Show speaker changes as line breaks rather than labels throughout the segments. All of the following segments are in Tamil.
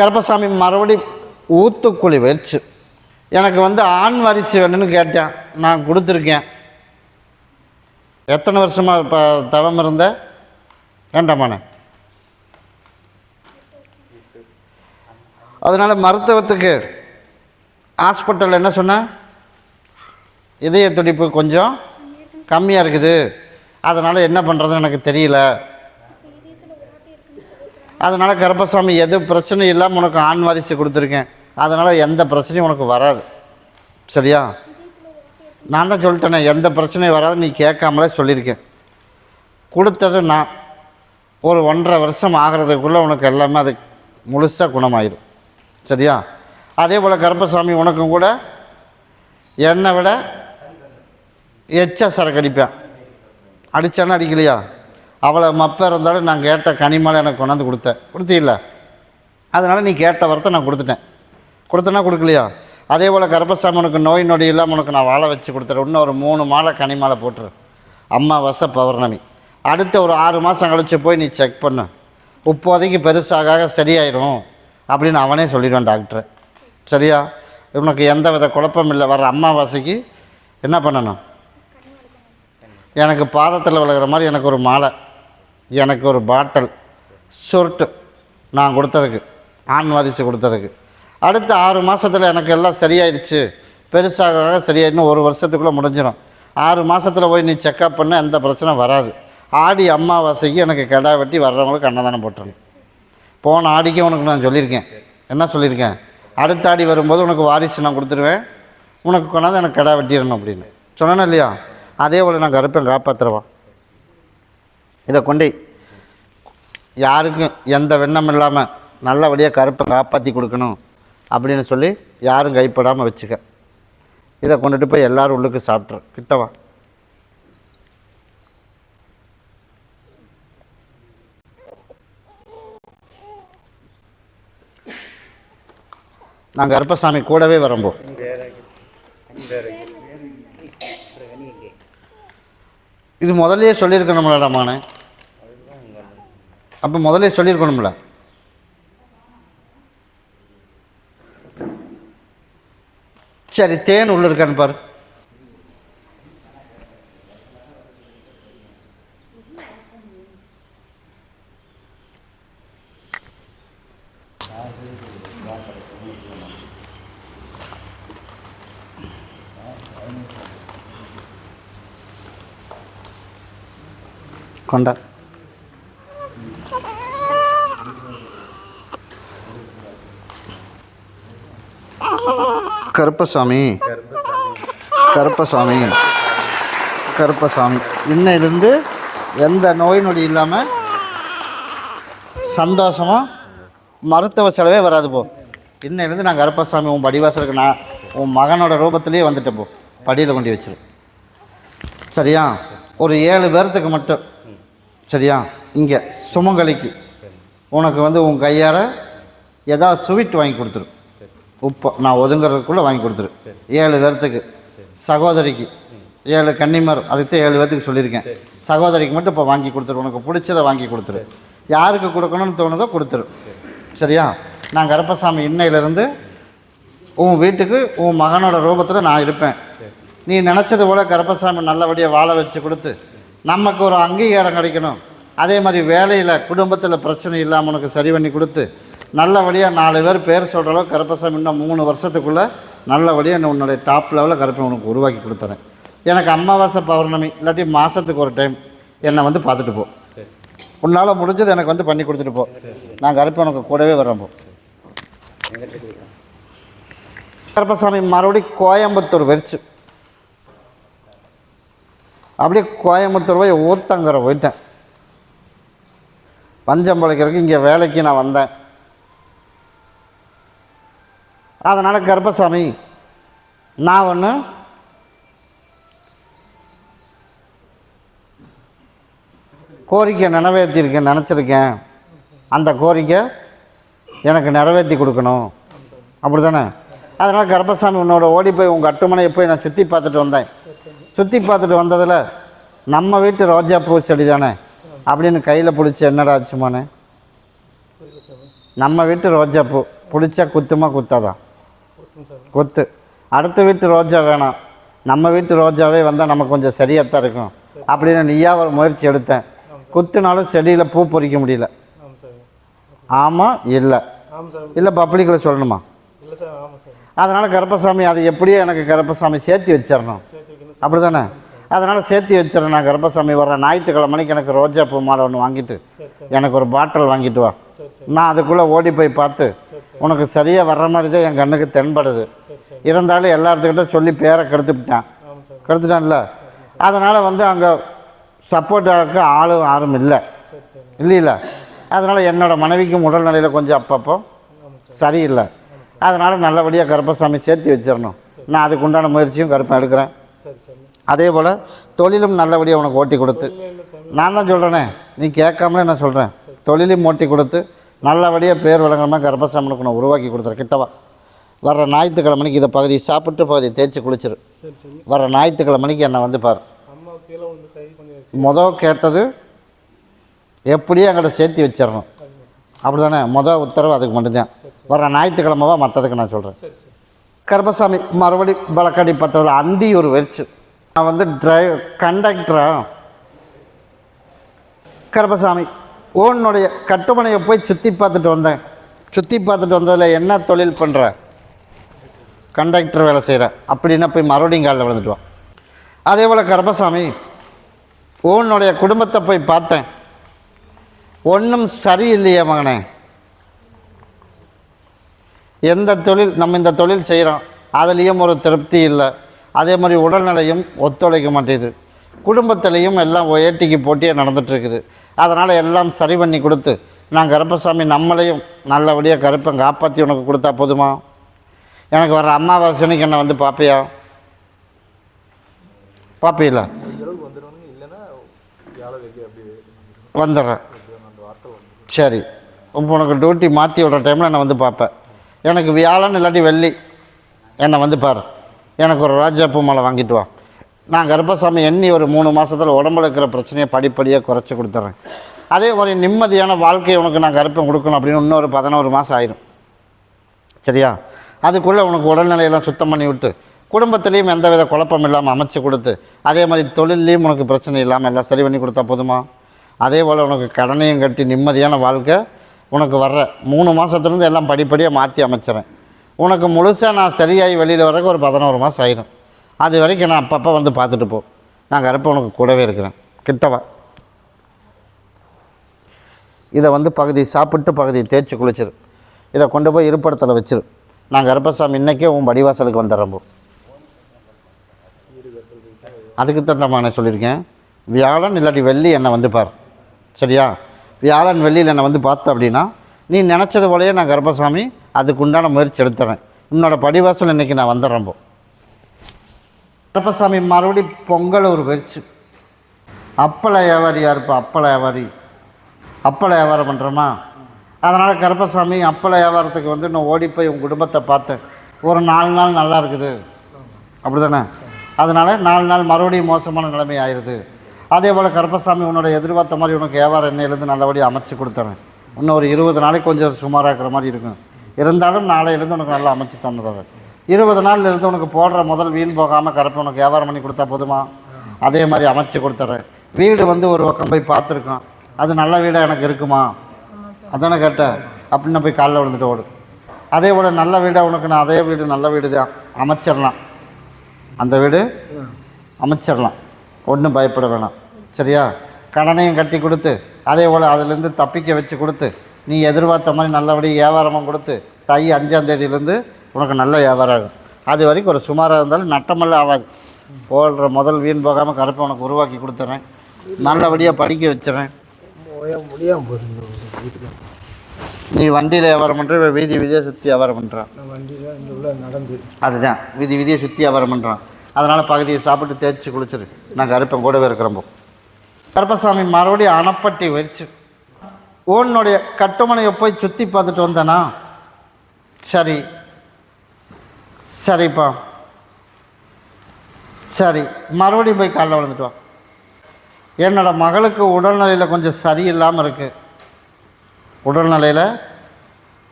கருப்பசாமி மறுபடி ஊத்துக்குழி வச்சு எனக்கு வந்து ஆண் வாரிசு வேணும்னு கேட்டேன். நான் கொடுத்துருக்கேன். எத்தனை வருஷமாக இப்போ தவம் இருந்த? வேண்டாமாண்ணே அதனால் மருத்துவத்துக்கு ஹாஸ்பிட்டல் என்ன சொன்னேன் இதய துடிப்பு கொஞ்சம் கம்மியாக இருக்குது. அதனால் என்ன பண்ணுறதுன்னு எனக்கு தெரியல. அதனால் கருப்பசாமி எது பிரச்சனையும் இல்லாமல் உனக்கு ஆண் வாரிசு கொடுத்துருக்கேன். அதனால் எந்த பிரச்சனையும் உனக்கு வராது. சரியா? நான் தான் சொல்லிட்டேனே எந்த பிரச்சனையும் வராது நீ கேட்காமலே சொல்லியிருக்கேன். கொடுத்தது நான். ஒரு ஒன்றரை வருஷம் ஆகிறதுக்குள்ளே உனக்கு எல்லாமே அது முழுசாக குணமாயிடும் சரியா? அதே போல் கருப்பசாமி உனக்கும் கூட என்னை விட எச்சா சரக்கு அடிப்பேன். அடித்தானே அடிக்கலையா? அவளை மப்ப இருந்தாலும் நான் கேட்ட கனிமலை எனக்கு கொண்டாந்து கொடுத்தேன் கொடுத்தீல்ல? அதனால் நீ கேட்ட வரத்தை நான் கொடுத்துட்டேன். கொடுத்தனா கொடுக்கலையா? அதே போல் கர்ப்பசாமனுக்கு உனக்கு நோய் நொடி இல்லாமல் உனக்கு நான் வாழை வச்சு கொடுத்துறேன். இன்னும் ஒரு மூணு மாலை கனிமாலை போட்டுரு. அம்மாவாசை பௌர்ணமி. அடுத்த ஒரு ஆறு மாதம் கழித்து போய் நீ செக் பண்ணு. இப்போதைக்கு பெருசாக சரியாயிடும் அப்படின்னு அவனே சொல்லிடுவான் டாக்டர் சரியா? உனக்கு எந்த வித குழப்பம் இல்லை. வர அம்மாவாசைக்கு என்ன பண்ணணும்? எனக்கு பாதத்தில் விழுகிற மாதிரி எனக்கு ஒரு மாலை. எனக்கு ஒரு பாட்டில் சுருட்டு நான் கொடுத்ததுக்கு ஆண் வாரிசு கொடுத்ததுக்கு. அடுத்த ஆறு மாதத்தில் எனக்கு எல்லாம் சரியாயிடுச்சு. பெருசாக சரியாயிடுன்னு ஒரு வருஷத்துக்குள்ளே முடிஞ்சிடும் ஆறு மாதத்தில் போய் நீ செக்கப் பண்ண எந்த பிரச்சனை வராது. ஆடி அம்மாவாசைக்கு எனக்கு கிடா வெட்டி வர்றவங்களுக்கு அன்னதானம் போட்டுறணும் போன ஆடிக்கு உனக்கு நான் சொல்லியிருக்கேன். என்ன சொல்லியிருக்கேன்? அடுத்த ஆடி வரும்போது உனக்கு வாரிசு நான் கொடுத்துருவேன். உனக்கு கொண்டாந்து எனக்கு கிடா வெட்டிடணும் அப்படின்னு. சொன்னேனா இல்லையா? அதே போல் நான் கருப்பேன் காப்பாற்றுறவா இதை கொண்டு யாருக்கும் எந்த வெண்ணம் இல்லாமல் நல்லபடியாக கருப்பை காப்பாற்றி கொடுக்கணும் அப்படின்னு சொல்லி யாரும் கைப்படாமல் வச்சுக்க. இதை கொண்டுட்டு போய் எல்லோரும் உள்ளுக்கு சாப்பிட்ரு கிட்டவா நாங்கள் கருப்பசாமி கூடவே வரம்போ. இது முதல்லயே சொல்லியிருக்கணும்லடாமானே அப்போ முதல்ல சொல்லியிருக்கணும்ல சரி தேன் உள்ள இருக்கான்னு பாரு. கொண்டா. கருப்பசாமி. கருப்பசாமி. கருப்பசாமி. இன்னையிலேருந்து எந்த நோய் நொடி இல்லாமல் சந்தோஷமாக மருத்துவ செலவே வராது போ. இன்னையிலேருந்து நான் கருப்பசாமி உன் படிவாசலுக்கு நான் உன் மகனோட ரூபத்திலேயே வந்துட்டேன் போ. படியில் கொண்டு வச்சிரு. சரியா? ஒரு ஏழு பேர்த்துக்கு மட்டும். சரியா? இங்கே சுமங்கலிக்கு. உனக்கு வந்து உன் கையால் ஏதாவது ஸ்வீட் வாங்கி கொடுத்துரு. உப்பு நான் ஒதுங்கிறதுக்குள்ளே வாங்கி கொடுத்துரு. ஏழு பேர்த்துக்கு. சகோதரிக்கு. ஏழு கன்னிமர் அதுக்கு ஏழு பேர்த்துக்கு சொல்லியிருக்கேன். சகோதரிக்கு மட்டும் இப்போ வாங்கி கொடுத்துரு. உனக்கு பிடிச்சதை வாங்கி கொடுத்துரு. யாருக்கு கொடுக்கணும்னு தோணுதோ கொடுத்துரு. சரியா? நான் கருப்பசாமி இன்னையிலேருந்து உன் வீட்டுக்கு உன் மகனோட ரூபத்தில் நான் இருப்பேன். நீ நினச்சது போல் கருப்பசாமி நல்லபடியாக வாழ வச்சு கொடுத்து நமக்கு ஒரு அங்கீகாரம் கிடைக்கணும். அதே மாதிரி வேலையில் குடும்பத்தில் பிரச்சனை இல்லாமல் உனக்கு சரி பண்ணி கொடுத்து நல்லபடியாக நாலு பேர் பேர் சொல்கிற அளவுக்கு கருப்பசாமி இன்னும் மூணு வருஷத்துக்குள்ளே நல்லபடியாக நான் உன்னுடைய டாப் லெவலில் கருப்பை உனக்கு உருவாக்கி கொடுத்துறேன். எனக்கு அமாவாசை பௌர்ணமி இல்லாட்டி மாதத்துக்கு ஒரு டைம் என்னை வந்து பார்த்துட்டு போ. உன்னால் முடிஞ்சது எனக்கு வந்து பண்ணி கொடுத்துட்டு போ. நான் கருப்பை உனக்கு கூடவே வரேன் போ. கருப்பசாமி மறுபடியும் கோயம்புத்தூர் வெறிச்சு அப்படியே கோயம்புத்தூர் போய் ஊத்தங்கிற போயிட்டேன். பஞ்சம் பழைக்கிறதுக்கு இங்கே வேலைக்கு நான் வந்தேன். அதனால் கர்ப்பசாமி நான் ஒன்று கோரிக்கை நிறைவேற்றியிருக்கேன் நினச்சிருக்கேன். அந்த கோரிக்கை எனக்கு நிறைவேற்றி கொடுக்கணும். அப்படி தானே அதனால் கர்ப்பசாமி உன்னோட ஓடி போய் உங்கள் அட்டுமனையை போய் நான் சுற்றி பார்த்துட்டு வந்தேன். சுற்றி பார்த்துட்டு வந்ததில் நம்ம வீட்டு ரோஜா பூ செடி தானே? அப்படின்னு கையில் பிடிச்சி என்னடா ஆச்சுமானே நம்ம வீட்டு ரோஜா பூ பிடிச்சா குத்துமா குத்தாதான் கொத்து. அடுத்த வீட்டு ரோஜா வேணாம். நம்ம வீட்டு ரோஜாவே வந்தால் நமக்கு கொஞ்சம் சரியாக தான் இருக்கும் அப்படின்னு நீயா ஒரு முயற்சி எடுத்தேன். குத்துனாலும் செடியில் பூ பொறிக்க முடியல.
ஆமாம்
இல்லை. இல்லை பப்ளிக்கில் சொல்லணுமா? அதனால் கருப்பசாமி அது எப்படியோ எனக்கு கருப்பசாமி சேர்த்து வச்சிடணும். அப்படி தானே அதனால் சேர்த்து வச்சிடறேன். நான் கருப்பசாமி வர்ற ஞாயிற்றுக்கிழமைக்கு எனக்கு ரோஜா பூ மாலை ஒன்று வாங்கிட்டு எனக்கு ஒரு பாட்டில் வாங்கிட்டு வா. நான் அதுக்குள்ளே ஓடி போய் பார்த்து உனக்கு சரியாக வர்ற மாதிரி தான் என் கண்ணுக்கு தென்படுது. இருந்தாலும் எல்லாத்துக்கிட்ட சொல்லி பேரை கெடுத்துவிட்டான் கெடுத்துட்டான்ல? அதனால் வந்து அங்கே சப்போர்ட்டாக ஆளும் யாரும் இல்லை. இல்லையில? அதனால் என்னோடய மனைவிக்கும் உடல்நிலையில் கொஞ்சம் அப்பப்போ சரியில்லை. அதனால் நல்லபடியாக கருப்பசாமி சேர்த்து வச்சிடணும். நான் அதுக்கு உண்டான முயற்சியும் கருப்பை எடுக்கிறேன். அதே போல் தொழிலும் நல்லபடியாக உனக்கு ஓட்டி கொடுத்து. நான் தான் சொல்கிறேனே நீ கேட்காமலே நான் சொல்கிறேன் தொழிலையும் ஓட்டி கொடுத்து நல்லபடியாக பேர் விளங்குற மாதிரி கர்ப்பசாமனுக்கு நான் உருவாக்கி கொடுத்துறேன் கிட்டவா வர்ற ஞாயிற்றுக்கிழமைக்கு இதை பகுதி சாப்பிட்டு பகுதி தேய்ச்சி குளிச்சிரு.
சரி சரி.
வர ஞாயிற்றுக்கிழமைக்கு என்னை வந்து பார். மொதல் கேட்டது எப்படியும் எங்கிட்ட சேர்த்து வச்சிடணும். அப்படி தானே மொதல் உத்தரவு அதுக்கு மட்டும்தான். வர ஞாயிற்றுக்கிழமைவா மற்றதுக்கு நான் சொல்கிறேன் கருப்பசாமி மறுபடி வழக்கடி பத்ததில் அந்தி ஒரு வெறிச்சு. நான் வந்து டிரைவ் கண்டக்டரா கருப்பசாமி உன்னுடைய கட்டுமனையை போய் சுற்றி பார்த்துட்டு வந்தேன். சுற்றி பார்த்துட்டு வந்ததில் என்ன தொழில் பண்ணுற கண்டக்டர் வேலை செய்கிறேன் அப்படின்னா போய் மறுபடியும் காலில் விழுந்துட்டுவான் அதே போல் கருப்பசாமி உன்னுடைய குடும்பத்தை போய் பார்த்தேன். ஒன்றும் சரியில்லையே மகனே. எந்த தொழில் நம்ம இந்த தொழில் செய்கிறோம் அதுலேயும் ஒரு திருப்தி இல்லை. அதே மாதிரி உடல்நிலையும் ஒத்துழைக்க மாட்டேது. குடும்பத்திலையும் எல்லாம் ஏட்டிக்கு போட்டியாக நடந்துகிட்ருக்குது அதனால் எல்லாம் சரி பண்ணி கொடுத்து நான் கருப்பசாமி நம்மளையும் நல்லபடியாக கருப்பன் காப்பாற்றி உனக்கு கொடுத்தா போதுமா? எனக்கு வர அம்மாவாசனைக்கு என்ன வந்து பார்ப்பியா பார்ப்பீல வந்துடுறேன். சரி. இப்போ உனக்கு டியூட்டி மாற்றி விடுற டைமில் நான் வந்து பார்ப்பேன் எனக்கு வியாழன் இல்லாட்டி வெள்ளி. என்னை வந்து பாரு. எனக்கு ஒரு ரோஜாப்பூ மாலை வாங்கிட்டு வா. நான் கர்ப்பசாமி எண்ணி ஒரு மூணு மாதத்தில் உடம்புல இருக்கிற பிரச்சனையை படிப்படியாக குறைச்சி கொடுத்துட்றேன் அதே மாதிரி நிம்மதியான வாழ்க்கையை உனக்கு நான் கருப்பம் கொடுக்கணும் அப்படின்னு இன்னொரு பதினோரு மாதம் ஆயிடும் சரியா? அதுக்குள்ளே உனக்கு உடல்நிலையெல்லாம் சுத்தம் பண்ணி விட்டு குடும்பத்துலேயும் எந்த வித குழப்பம் இல்லாமல் அமைச்சு கொடுத்து அதே மாதிரி தொழில்லையும் உனக்கு பிரச்சனை இல்லாமல் எல்லாம் சரி பண்ணி கொடுத்தா போதுமா? அதே போல் உனக்கு கடனையும் கட்டி நிம்மதியான வாழ்க்கை உனக்கு வர்ற மூணு மாதத்துலேருந்து எல்லாம் படிப்படியாக மாற்றி அமைச்சிறேன். உனக்கு முழுசாக நான் சரியாகி வெளியில் வரக்கு ஒரு பதினோரு மாதம் ஆயிடும் அது வரைக்கும் நான் அப்பப்போ வந்து பார்த்துட்டு போ. நான் கருப்பை உனக்கு கூடவே இருக்கிறேன். கிட்டவா? இதை வந்து பகுதி சாப்பிட்டு பகுதி தேய்ச்சி குளிச்சிரு. இதை கொண்டு போய் இருப்படத்தில் வச்சிரு. நான் கருப்பசாமி இன்றைக்கே உன் படிவாசலுக்கு வந்துடுறோம் அதுக்கு தான் நான் சொல்லியிருக்கேன்? வியாழன் இல்லாட்டி வெள்ளி என்னை வந்து பார். சரியா? வியாழன் வெள்ளியில் என்னை வந்து பார்த்த அப்படின்னா நீ நினச்சது போலயே நான் கர்ப்பசாமி அதுக்குண்டான முயற்சி எடுத்துறேன். உன்னோட படிவாசல் இன்றைக்கி நான் வந்துடுறேன் போ. கர்ப்பசாமி மறுபடி பொங்கல் ஒரு வெறிச்சு அப்பள வியாபாரியா இருப்பா அப்பள வியாபாரி. அப்பள வியாபாரம் பண்ணுறோமா அதனால் கருப்பசாமி அப்பள வியாபாரத்துக்கு வந்து நான் ஓடி போய் உன் குடும்பத்தை பார்த்தேன். ஒரு நாலு நாள் நல்லா இருக்குது. அப்படி தானே அதனால் நாலு நாள் மறுபடியும் மோசமான நிலைமை ஆயிடுது அதே போல் கருப்பசாமி உன்னோட எதிர்பார்த்த மாதிரி உனக்கு வியாபாரம் என்னையிலேருந்து நல்லபடியாக அமைச்சு கொடுத்துறேன். இன்னும் ஒரு இருபது நாளைக்கு கொஞ்சம் சுமாராக இருக்கிற மாதிரி இருக்கும். இருந்தாலும் நாளையிலேருந்து உனக்கு நல்லா அமைச்சு தந்துடுறேன் இருபது நாள்லேருந்து உனக்கு போடுற முதல் வீண் போகாமல் கரெக்டாக உனக்கு வியாபாரம் பண்ணி கொடுத்தா போதுமா? அதே மாதிரி அமைச்சு கொடுத்துட்றேன் வீடு வந்து ஒரு பக்கம் போய் பார்த்துருக்கோம் அது நல்ல வீடாக எனக்கு இருக்குமா? அதானே கேட்டேன். அப்படின்னு போய் காலைல விழுந்துட்டு ஓடு. அதே போல் நல்ல வீடாக உனக்கு நான் அதே வீடு நல்ல வீடு தான். அமைச்சிடலாம். அந்த வீடு அமைச்சிடலாம். ஒன்றும் பயப்பட வேணாம். சரியா? கடனையும் கட்டி கொடுத்து அதே போல் அதுலேருந்து தப்பிக்க வச்சு கொடுத்து நீ எதிர்பார்த்த மாதிரி நல்லபடி வியாபாரமும் கொடுத்து தை அஞ்சாந்தேதியிலேருந்து உனக்கு நல்ல வியாபாரம் ஆகும். அது வரைக்கும் ஒரு சுமாராக இருந்தாலும் நட்டமெல்லாம் ஆகாது. போடுற முதல் வீண் போகாமல் கருப்பை உனக்கு உருவாக்கி கொடுத்துட்றேன் நல்லபடியாக படிக்க வச்சுறேன்.
முடியாமல் போகுது
நீ வண்டியில் வியாபாரம் பண்ணுற வீதி வீதியாக சுற்றி வியாபாரம் பண்ணுறான்
வண்டியில் நடந்து
அதுதான் வீதி வீதியை சுற்றி வியாபாரம் பண்ணுறான் அதனால் பகுதியை சாப்பிட்டு தேய்ச்சி குளிச்சிரு. நான் கருப்பன் கூடவே இருக்கிறப்போ கருப்பசாமி மறுபடியும் அணப்பட்டி வச்சு உன்னுடைய கட்டுமனையை போய் சுற்றி பார்த்துட்டு வந்தேனா? சரி. சரிப்பா. சரி. மறுபடியும் போய் காலைல விழுந்துட்டோம் வா. என்னோடய மகளுக்கு உடல்நிலையில் கொஞ்சம் சரியில்லாமல் இருக்குது உடல்நிலையில்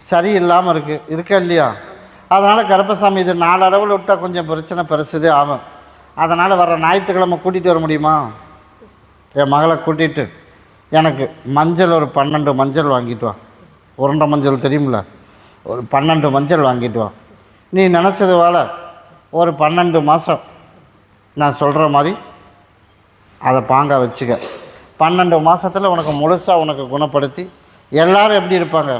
சரியில்லாமல் இருக்குது இருக்கா இல்லையா? அதனால் கருப்பசாமி இது நாலளவில் விட்டால் கொஞ்சம் பிரச்சனை பெருசுதே ஆகும். அதனால் வர ஞாயிற்றுக்கிழமை கூட்டிகிட்டு வர முடியுமா? என் மகளை கூட்டிகிட்டு எனக்கு மஞ்சள் ஒரு பன்னெண்டு மஞ்சள் வாங்கிட்டு வா. உருண்டை மஞ்சள் தெரியுமில்ல ஒரு பன்னெண்டு மஞ்சள் வாங்கிட்டு வா. நீ நினச்சது போல் ஒரு பன்னெண்டு மாதம் நான் சொல்கிற மாதிரி அதை பாங்க வச்சுக்க. பன்னெண்டு மாதத்தில் உனக்கு முழுசாக உனக்கு குணப்படுத்தி எல்லோரும் எப்படி இருப்பாங்க?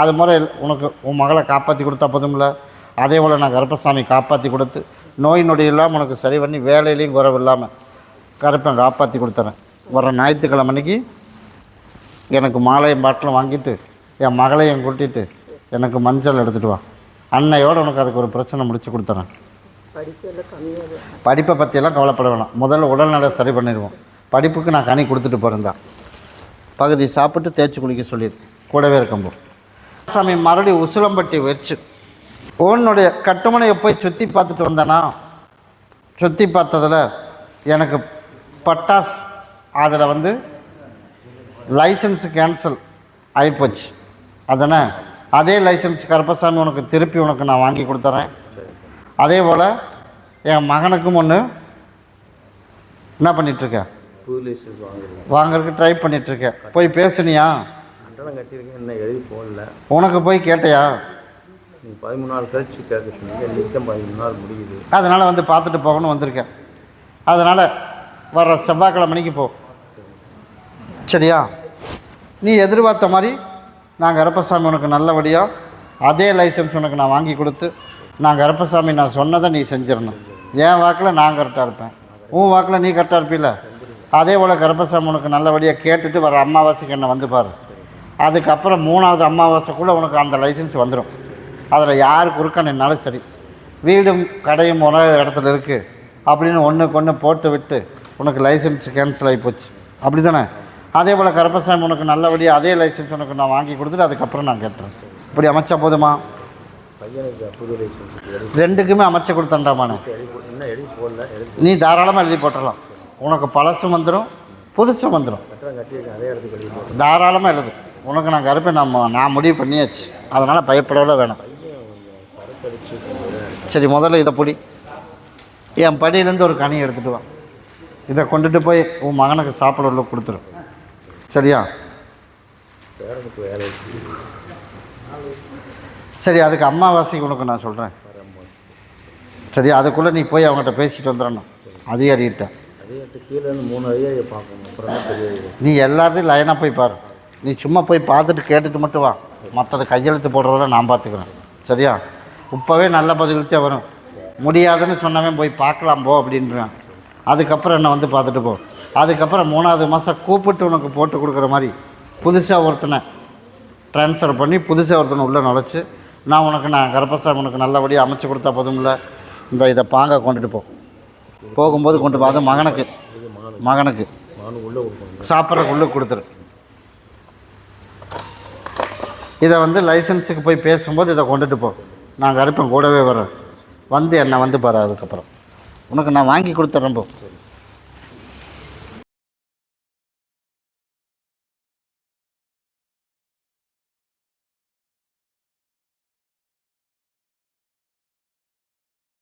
அது முறை உனக்கு உன் மகளை காப்பாற்றி கொடுத்தா போதும்ல? அதே போல் நான் கருப்பசாமி காப்பாற்றி கொடுத்து நோய் நொடி இல்லாமல் உனக்கு சரி பண்ணி வேலையிலையும் குறவு இல்லாமல் கருப்பன் காப்பாற்றி கொடுத்துறேன். வர ஞாயிற்றுக்கிழமை அன்னைக்கு எனக்கு மாலையும் பாட்டிலும் வாங்கிட்டு என் மகளையும் கூட்டிட்டு எனக்கு மஞ்சள் எடுத்துகிட்டு வா. அன்னையோடு உனக்கு அதுக்கு ஒரு பிரச்சனை முடிச்சு கொடுத்துறேன். படிப்பை பற்றியெல்லாம் கவலைப்பட வேணாம். முதல்ல உடல்நலை சரி பண்ணிடுவோம். படிப்புக்கு நான் கனி கொடுத்துட்டு போகிறேன் பகுதி சாப்பிட்டு தேய்ச்சி குளிக்க சொல்லிடு. கூடவே இருக்கம்போ சாமி மறுபடியும் உசுலம்பட்டி வச்சு உன்னுடைய கட்டுமனையை போய் சுற்றி பார்த்துட்டு வந்தேனா? சுற்றி பார்த்ததில் எனக்கு பட்டாஸ் அதில் வந்து லைசன்ஸு கேன்சல் ஆகிப்போச்சு அதனால் அதே லைசன்ஸ் கருப்பசாமி உனக்கு திருப்பி உனக்கு நான் வாங்கி கொடுத்துட்றேன் அதே போல் என் மகனுக்கும் ஒன்று என்ன பண்ணிகிட்ருக்க வாங்குறதுக்கு ட்ரை பண்ணிகிட்ருக்க போய் பேசுனியா?
இன்னும் எழுதி
உனக்கு போய் கேட்டையா?
பதிமூணு நாள் கழிச்சு கேட்க சொன்னீங்க பதிமூணு நாள் முடியுது
அதனால் வந்து பார்த்துட்டு போகணும்னு வந்திருக்கேன். அதனால் வர செவ்வாய்க்கிழமைக்கு போ. சரியா? நீ எதிர்பார்த்த மாதிரி நாங்கள் கருப்பசாமி உனக்கு நல்லபடியாக அதே லைசன்ஸ் உனக்கு நான் வாங்கி கொடுத்து நான் கருப்பசாமி நான் சொன்னதை நீ செஞ்சிடணும். என் வாக்கில் நான் கரெக்டாக இருப்பேன். உன் வாக்கில் நீ கரெக்டாக இருப்பில்ல? அதே போல் கருப்பசாமி உனக்கு நல்லபடியாக கேட்டுட்டு வர அமாவாசைக்கு என்னை வந்து பாரு. அதுக்கப்புறம் மூணாவது அமாவாசைக்குள்ளே உனக்கு அந்த லைசன்ஸ் வந்துடும் அதில் யார் குறுக்க நின்னாலும் சரி. வீடும் கடையும் ஒரே இடத்துல இருக்குது அப்படின்னு ஒன்றுக்கு ஒன்று போட்டு விட்டு உனக்கு லைசன்ஸ் கேன்சல் ஆகி போச்சு. அப்படி தானே அதே போல் கருப்பசாமி உனக்கு நல்லபடியாக அதே லைசன்ஸ் உனக்கு நான் வாங்கி கொடுத்துட்டு அதுக்கப்புறம் நான் கேட்டுறேன். இப்படி அமைச்சா போதுமா? ரெண்டுக்குமே அமைச்சு
எழுதி
நீ தாராளமாக எழுதி போட்டுடலாம். உனக்கு பழசும் வந்துடும் புதுசும் வந்துடும் தாராளமாக எழுது உனக்கு நான் கருப்பை நம்ம நான் முடிவு பண்ணியாச்சு. அதனால் பயப்படவே வேணாம். சரி முதல்ல இதை பிடி. என் படியிலேருந்து ஒரு கனி எடுத்துகிட்டு வா. இதை கொண்டுட்டு போய் உன் மகனுக்கு சாப்பிட உள்ள கொடுத்துரு. சரியா? சரி அதுக்கு அம்மாவாசைக்கு உனக்கு நான் சொல்கிறேன் சரி அதுக்குள்ளே நீ போய் அவங்ககிட்ட பேசிட்டு வந்துடணும். அதிகாரிகிட்ட. நீ எல்லாத்தையும் லைனாக போய் பாரு. நீ சும்மா போய் பார்த்துட்டு கேட்டுட்டு மட்டும் வா. மற்றது கையெழுத்து போடுறதெல்லாம் நான் பார்த்துக்கிறேன். சரியா? இப்போவே நல்ல பதில்த்தே வரும். முடியாதுன்னு சொன்னவன் போய் பார்க்கலாம் போ அப்படின்றான். அதுக்கப்புறம் என்னை வந்து பார்த்துட்டு போ. அதுக்கப்புறம் மூணாவது மாதம் கூப்பிட்டு உனக்கு போட்டு கொடுக்குற மாதிரி புதுசாக ஒருத்தனை ட்ரான்ஸ்ஃபர் பண்ணி புதுசாக ஒருத்தனை உள்ளே நுழைச்சி நான் உனக்கு நான் கருப்பசாமி உனக்கு நல்லபடியாக அமைச்சு கொடுத்தா போதும்ல? இந்த இதை பாங்க கொண்டுட்டு போ. போகும்போது கொண்டு போ. அது மகனுக்கு. மகனுக்கு.
சாப்பிட்றதுக்கு உள்ளே
கொடுத்துரு. இதை வந்து லைசன்ஸுக்கு போய் பேசும்போது இதை கொண்டுட்டு போ. நான் கருப்பேன் கூடவே வரேன். வந்து என்னை வந்து பாரு அதுக்கப்புறம். உனக்கு நான் வாங்கி கொடுத்துட்றேன் போ.